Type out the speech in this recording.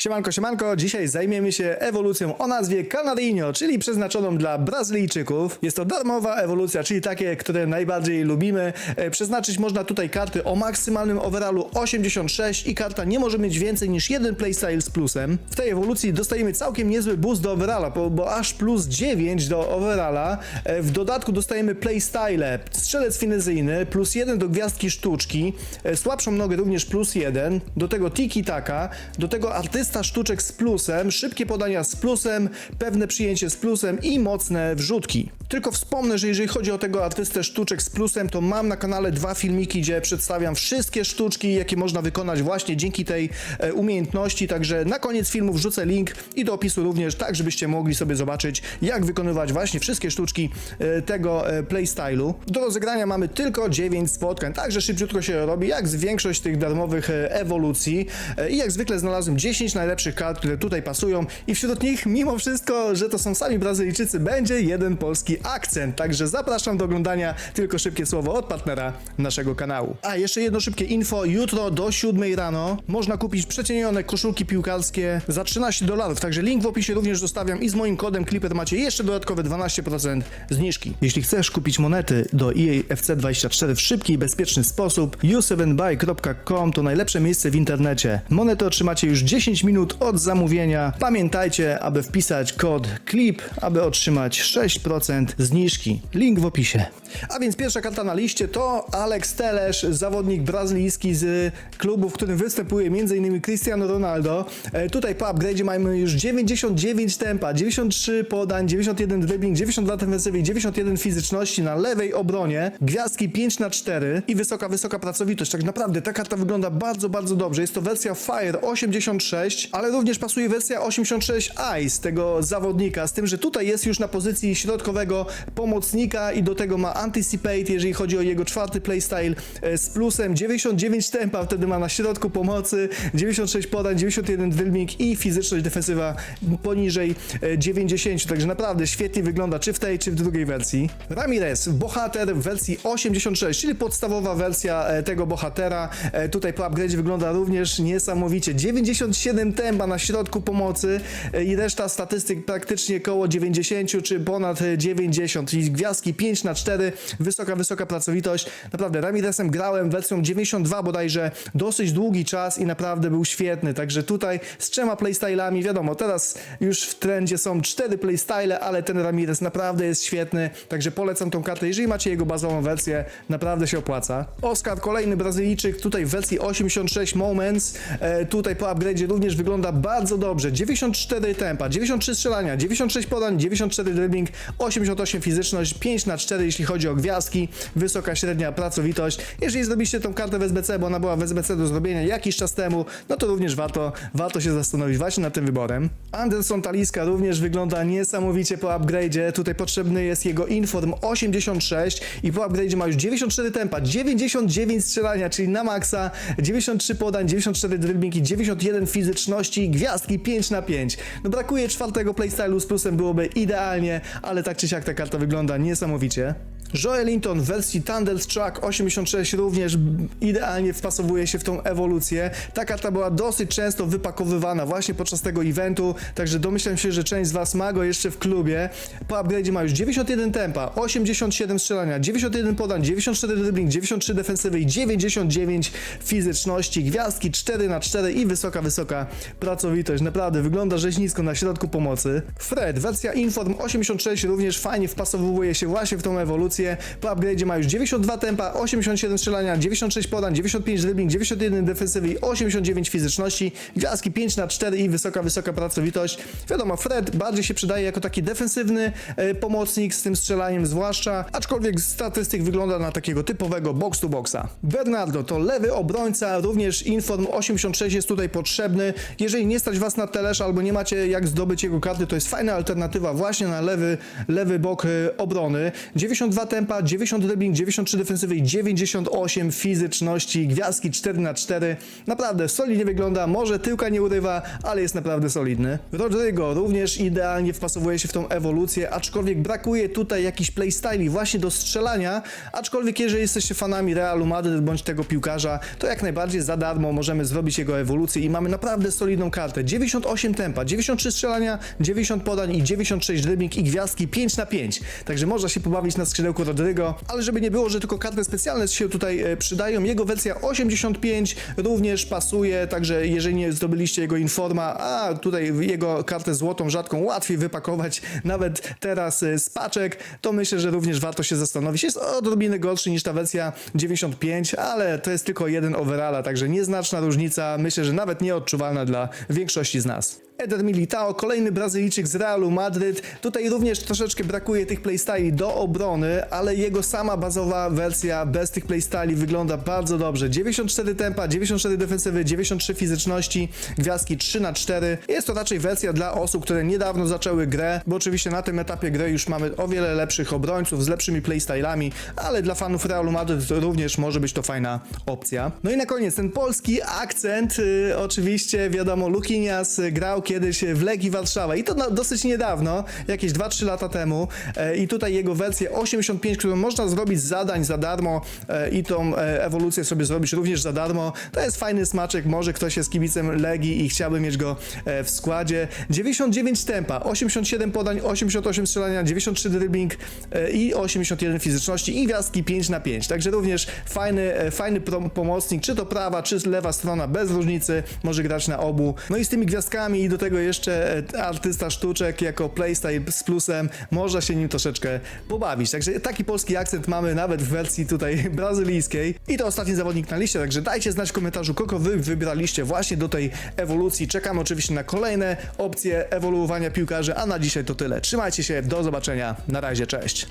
Siemanko, siemanko, dzisiaj zajmiemy się ewolucją o nazwie Canarinho, czyli przeznaczoną dla Brazylijczyków. Jest to darmowa ewolucja, czyli takie, które najbardziej lubimy. E, Przeznaczyć można tutaj karty o maksymalnym overallu 86 i karta nie może mieć więcej niż jeden playstyle z plusem. W tej ewolucji dostajemy całkiem niezły boost do overalla, bo, bo aż plus 9 do overalla. E, W dodatku dostajemy playstyle, strzelec finezyjny, plus 1 do gwiazdki sztuczki, e, słabszą nogę również plus 1, do tego tiki taka, do tego artysta sztuczek z plusem, szybkie podania z plusem, pewne przyjęcie z plusem i mocne wrzutki. Tylko wspomnę, że jeżeli chodzi o tego artystę sztuczek z plusem, to mam na kanale dwa filmiki, gdzie przedstawiam wszystkie sztuczki, jakie można wykonać właśnie dzięki tej e, umiejętności, także na koniec filmu wrzucę link i do opisu również, tak żebyście mogli sobie zobaczyć, jak wykonywać właśnie wszystkie sztuczki e, tego e, playstylu. Do rozegrania mamy tylko 9 spotkań, także szybciutko się robi, jak większość tych darmowych ewolucji i jak zwykle znalazłem 10 najlepszych kart, które tutaj pasują i wśród nich, mimo wszystko, że to są sami Brazylijczycy, będzie jeden polski akcent, także zapraszam do oglądania, tylko szybkie słowo od partnera naszego kanału. A jeszcze jedno szybkie info, jutro do 7 rano można kupić przecienione koszulki piłkarskie za 13 dolarów, także link w opisie również zostawiam i z moim kodem Clipper macie jeszcze dodatkowe 12% zniżki. Jeśli chcesz kupić monety do EA FC24 w szybki i bezpieczny sposób, u7buy.com to najlepsze miejsce w internecie. Monety otrzymacie już 10 minut od zamówienia. Pamiętajcie, aby wpisać kod CLIP, aby otrzymać 6% zniżki. Link w opisie. A więc pierwsza karta na liście to Alex Telesz, zawodnik brazylijski z klubu, w którym występuje m.in. Cristiano Ronaldo. E, tutaj po upgrade mamy już 99 tempa, 93 podań, 91 dribbling, 92 defensywy i 91 fizyczności na lewej obronie. Gwiazdki 5 na 4 i wysoka, wysoka pracowitość. Tak naprawdę ta karta wygląda bardzo, bardzo dobrze. Jest to wersja Fire 86, ale również pasuje wersja 86 Ice tego zawodnika, z tym, że tutaj jest już na pozycji środkowego pomocnika i do tego ma Anticipate, jeżeli chodzi o jego czwarty playstyle e, z plusem 99 tempa, wtedy ma na środku pomocy, 96 podań, 91 dribbling i fizyczność defensywa poniżej e, 90, także naprawdę świetnie wygląda czy w tej, czy w drugiej wersji. Ramirez, bohater w wersji 86, czyli podstawowa wersja e, tego bohatera. E, Tutaj po upgrade wygląda również niesamowicie. 97 tempa na środku pomocy e, i reszta statystyk praktycznie koło 90 czy ponad e, 90, czyli gwiazdki 5 na 4, wysoka, wysoka pracowitość. Naprawdę Ramirezem grałem wersją 92 bodajże. Dosyć długi czas i naprawdę był świetny, także tutaj z trzema playstylami, wiadomo, teraz już w trendzie są cztery playstyle, ale ten Ramirez naprawdę jest świetny, także polecam tą kartę, jeżeli macie jego bazową wersję, naprawdę się opłaca. Oscar, kolejny Brazylijczyk, tutaj w wersji 86 Moments, e, tutaj po upgrade również wygląda bardzo dobrze, 94 tempa, 93 strzelania, 96 podań, 94 dribbling, 88 fizyczność, 5 na 4 jeśli chodzi o gwiazdki, wysoka średnia pracowitość. Jeżeli zrobiliście tą kartę w SBC, bo ona była w SBC do zrobienia jakiś czas temu, no to również warto, warto się zastanowić właśnie nad tym wyborem. Anderson Taliska również wygląda niesamowicie po upgrade'zie. Tutaj potrzebny jest jego Inform 86 i po upgrade'zie ma już 94 tempa, 99 strzelania, czyli na maksa, 93 podań, 94 dribbling i 91 fizyczności, gwiazdki 5 na 5. No brakuje czwartego playstylu z plusem byłoby idealnie, ale tak czy siak ta karta wygląda niesamowicie. Joel Linton w wersji Thunderstruck 86 również idealnie wpasowuje się w tą ewolucję. Ta karta była dosyć często wypakowywana właśnie podczas tego eventu, także domyślam się, że część z Was ma go jeszcze w klubie. Po upgrade'zie ma już 91 tempa, 87 strzelania, 91 podań, 94 dribbling, 93 defensywy i 99 fizyczności, gwiazdki 4 na 4 i wysoka, wysoka pracowitość. Naprawdę wygląda rzeźnisko na środku pomocy. Fred, wersja Inform 86 również fajnie wpasowuje się właśnie w tą ewolucję. Po upgrade'zie ma już 92 tempa, 87 strzelania, 96 podań, 95 dribbling, 91 defensywy i 89 fizyczności, gwiazdki 5 na 4 i wysoka, wysoka pracowitość. Wiadomo, Fred bardziej się przydaje jako taki defensywny e, pomocnik z tym strzelaniem zwłaszcza, aczkolwiek statystyk wygląda na takiego typowego box to boxa. Bernardo to lewy obrońca, również Inform 86 jest tutaj potrzebny. Jeżeli nie stać was na telesz albo nie macie jak zdobyć jego karty, to jest fajna alternatywa właśnie na lewy, lewy bok e, obrony. 92 tempa, 90 dribbling, 93 defensywy i 98 fizyczności, gwiazdki 4 na 4 Naprawdę solidnie wygląda, może tyłka nie urywa, ale jest naprawdę solidny. Rodrigo również idealnie wpasowuje się w tą ewolucję, aczkolwiek brakuje tutaj jakichś playstyli właśnie do strzelania, aczkolwiek jeżeli jesteście fanami Realu Madryt bądź tego piłkarza, to jak najbardziej za darmo możemy zrobić jego ewolucję i mamy naprawdę solidną kartę. 98 tempa, 93 strzelania, 90 podań i 96 dribbling i gwiazdki 5 na 5 Także można się pobawić na skrzydełku Rodrigo, ale żeby nie było, że tylko karty specjalne się tutaj e, przydają, jego wersja 85 również pasuje, także jeżeli nie zdobyliście jego informa, a tutaj jego kartę złotą, rzadką, łatwiej wypakować nawet teraz e, z paczek, to myślę, że również warto się zastanowić. Jest odrobinę gorszy niż ta wersja 95, ale to jest tylko jeden overalla, także nieznaczna różnica, myślę, że nawet nieodczuwalna dla większości z nas. Eder Militao, kolejny Brazylijczyk z Realu Madryt. Tutaj również troszeczkę brakuje tych playstyli do obrony, ale jego sama bazowa wersja bez tych playstyli wygląda bardzo dobrze. 94 tempa, 94 defensywy, 93 fizyczności, gwiazdki 3 na 4 Jest to raczej wersja dla osób, które niedawno zaczęły grę, bo oczywiście na tym etapie gry już mamy o wiele lepszych obrońców z lepszymi playstylami, ale dla fanów Realu Madryt również może być to fajna opcja. No i na koniec ten polski akcent, yy, oczywiście wiadomo, Lukinias y, grał kiedyś w Legii Warszawa i to na, dosyć niedawno, jakieś 2-3 lata temu e, i tutaj jego wersję 85, którą można zrobić z zadań za darmo e, i tą e, ewolucję sobie zrobić również za darmo, to jest fajny smaczek, może ktoś jest kibicem Legii i chciałby mieć go e, w składzie. 99 tempa, 87 podań, 88 strzelania, 93 dribbling e, i 81 fizyczności i gwiazdki 5 na 5 także również fajny, e, fajny prom- pomocnik, czy to prawa, czy lewa strona, bez różnicy, może grać na obu. No i z tymi gwiazdkami i do tego jeszcze e, artysta sztuczek jako playstyle z plusem, można się nim troszeczkę pobawić. Także taki polski akcent mamy nawet w wersji tutaj brazylijskiej. I to ostatni zawodnik na liście, także dajcie znać w komentarzu, kogo wy wybraliście właśnie do tej ewolucji. Czekamy oczywiście na kolejne opcje ewoluowania piłkarzy, a na dzisiaj to tyle. Trzymajcie się, do zobaczenia, na razie, cześć.